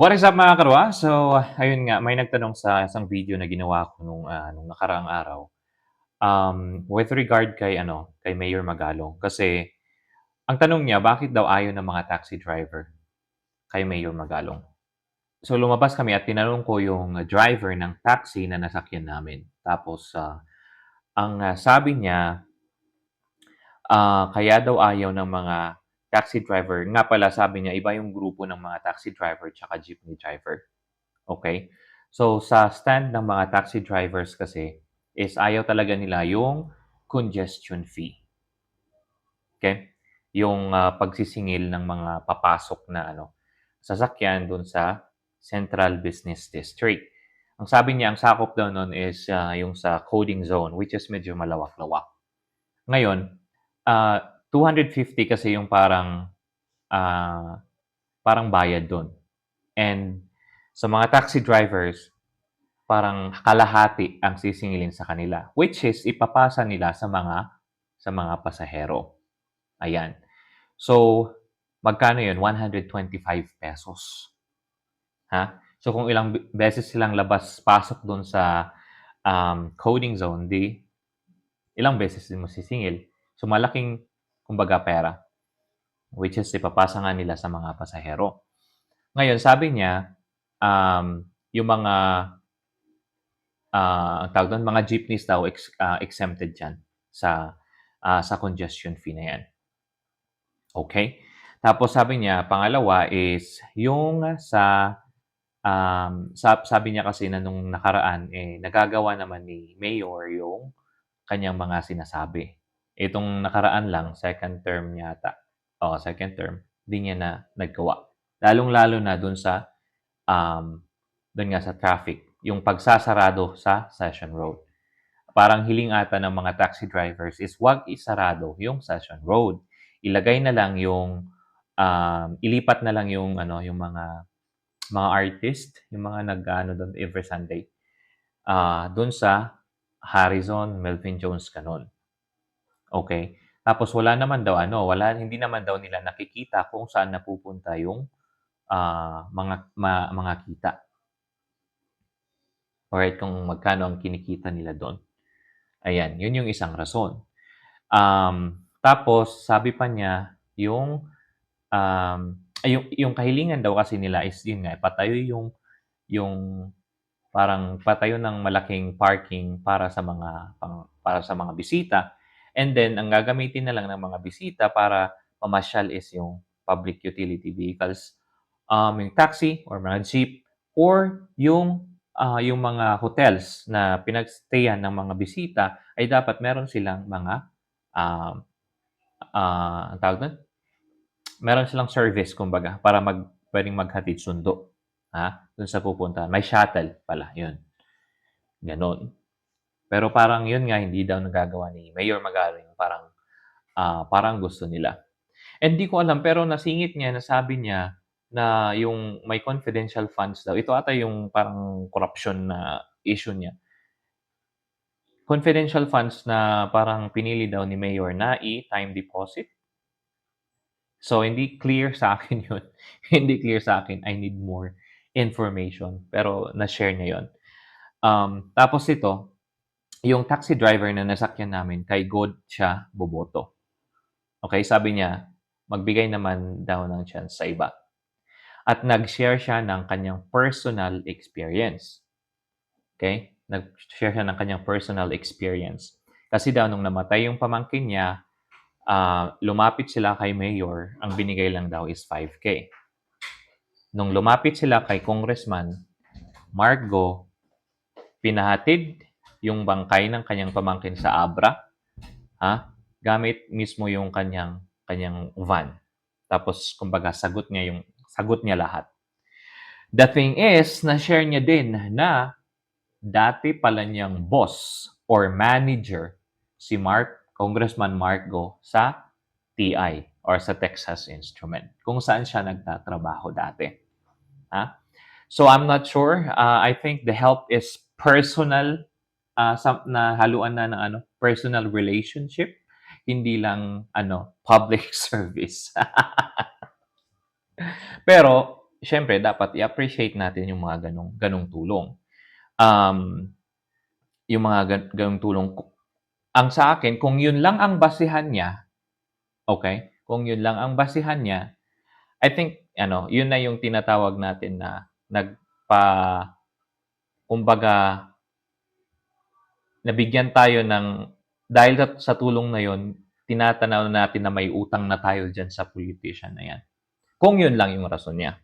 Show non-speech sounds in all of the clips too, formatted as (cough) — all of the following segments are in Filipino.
What is up mga karwa? So, ayun nga, may nagtanong sa isang video na ginawa ko nung, ah, nung nakaraang araw. Um, with regard kay ano, kay Mayor Magalong. Kasi, ang tanong niya, bakit daw ayaw ng mga taxi driver kay Mayor Magalong? So, lumabas kami at tinanong ko yung driver ng taxi na nasakyan namin. Tapos, ah, ang ah, sabi niya, ah, kaya daw ayaw ng mga taxi driver. Nga pala, sabi niya, iba yung grupo ng mga taxi driver tsaka jeepney driver. Okay? So, sa stand ng mga taxi drivers kasi, is ayaw talaga nila yung congestion fee. Okay? Yung ah, pagsisingil ng mga papasok na ano, sasakyan dun sa Central Business District. Ang sabi niya, ang sakop daw nun is ah, yung sa coding zone, which is medyo malawak-lawak. Ngayon, ah 250 kasi yung parang ah, parang bayad doon. And sa mga taxi drivers, parang kalahati ang sisingilin sa kanila, which is ipapasa nila sa mga sa mga pasahero. Ayan. So, magkano 'yun? 125 pesos. Ha? So, kung ilang be- beses silang labas-pasok doon sa um, coding zone, di ilang beses din mo sisingil. So, malaking kumbaga pera, which is ipapasa nga nila sa mga pasahero. Ngayon, sabi niya, um, yung mga ah, ang tawag doon, mga jeepneys daw ex- ah, exempted dyan sa ah, sa congestion fee na yan. Okay? Tapos sabi niya, pangalawa is yung sa um, sa- sabi niya kasi na nung nakaraan eh nagagawa naman ni Mayor yung kanyang mga sinasabi. Itong nakaraan lang, second term yata. O, second term, di niya na naggawa. Lalong-lalo na dun sa um, dun nga sa traffic, yung pagsasarado sa Session Road. Parang hiling ata ng mga taxi drivers is wag isarado yung Session Road. Ilagay na lang yung um, ilipat na lang yung ano yung mga mga artist, yung mga nag-ano doon every Sunday. Ah, doon sa Harrison, Melvin Jones kanon. Okay? Tapos wala naman daw ano, wala hindi naman daw nila nakikita kung saan napupunta yung ah, mga ma, mga kita. Alright, kung magkano ang kinikita nila doon. Ayan, yun yung isang rason. Um, tapos, sabi pa niya, yung, um, ay, yung, yung kahilingan daw kasi nila is yun nga, patayo yung, yung parang patayo ng malaking parking para sa mga para sa mga bisita. And then, ang gagamitin na lang ng mga bisita para mamasyal is yung public utility vehicles, um, yung taxi or mga jeep, or yung ah, yung mga hotels na pinagstayan ng mga bisita ay dapat meron silang mga um, ah, ang tawag doon? Meron silang service kumbaga para mag pwedeng maghatid sundo ha dun sa pupuntahan. May shuttle pala, yun. Ganon. Pero parang yun nga hindi daw nagagawa ni Mayor yung parang ah, parang gusto nila. And di ko alam pero nasingit niya, nasabi niya na yung may confidential funds daw. Ito ata yung parang corruption na issue niya. Confidential funds na parang pinili daw ni Mayor na i-time deposit. So, hindi clear sa akin (laughs) yun. hindi clear sa akin. I need more information. Pero, na-share niya yun. Um, tapos ito, yung taxi driver na nasakyan namin, kay God siya boboto. Okay, sabi niya, magbigay naman daw ng chance sa iba. At nag-share siya ng kanyang personal experience. Okay? Nag-share siya ng kanyang personal experience. Kasi daw nung namatay yung pamangkin niya, ah, lumapit sila kay Mayor, ang binigay lang daw is 5K. Nung lumapit sila kay Congressman Margo, pinahatid yung bangkay ng kanyang pamangkin sa Abra, ha? gamit mismo yung kanyang kanyang van. Tapos kumbaga sagot niya yung sagot niya lahat. The thing is, na-share niya din na dati pala niyang boss or manager si Mark, Congressman Mark Go sa TI or sa Texas Instrument, kung saan siya nagtatrabaho dati. Ha? So I'm not sure. Uh, I think the help is personal uh, sa, na haluan na ng ano, personal relationship, hindi lang ano, (laughs) public (laughs) service. Pero siyempre dapat i-appreciate natin yung mga gano'ng gano'ng tulong. Um, yung mga gan gano'ng tulong ang sa akin kung yun lang ang basehan niya, okey, kung yun lang ang basehan niya, I think ano, yun na yung tinatawag natin na nagpa kumbaga nabigyan tayo ng dahil sa tulong na yun, tinatanaw natin na may utang na tayo diyan sa politician na 'yan. Kung yun lang yung rason niya.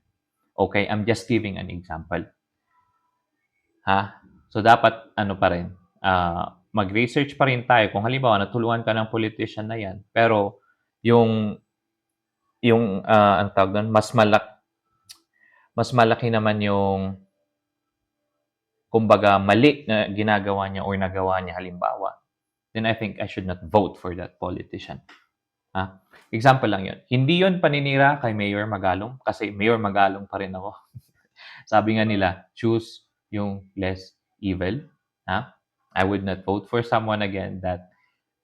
Okey, I'm just giving an example. Ha? So, dapat ano pa rin, ah, mag-research pa rin tayo kung halimbawa natulungan ka ng politician na 'yan, pero yung yung, ah, anong tawag dun, mas malak mas malaki naman yung kumbaga mali na ginagawa niya or nagawa niya halimbawa, then I think I should not vote for that politician. Ha? Example lang yun. Hindi yun paninira kay Mayor Magalong kasi Mayor Magalong pa rin ako. (laughs) Sabi nga nila, choose yung less evil, ha? I would not vote for someone again that,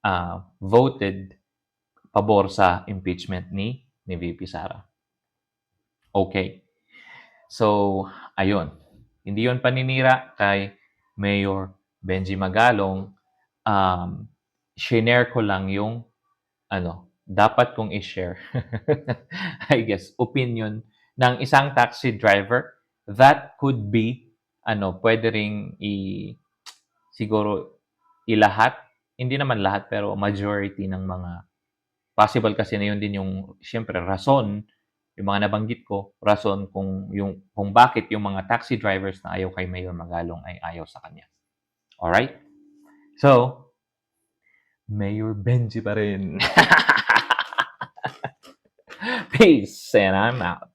ah, voted pabor sa impeachment ni ni VP Sara. Okey. So, ayun. Hindi yun paninira kay Mayor Benji Magalong, um, shinare ko lang yung ano, dapat kong i-share, (laughs) I guess, opinion ng isang taxi driver that could be ano, puwede ring i siguro ilahat, hindi naman lahat pero majority ng mga possible kasi na yun din yung siyempre rason, yung mga nabanggit ko, rason kung yung kung bakit yung mga taxi drivers na ayaw kay Mayor Magalong ay ayaw sa kanya. Alright? So, Mayor Benji pa rin. (laughs) Peace and I'm out.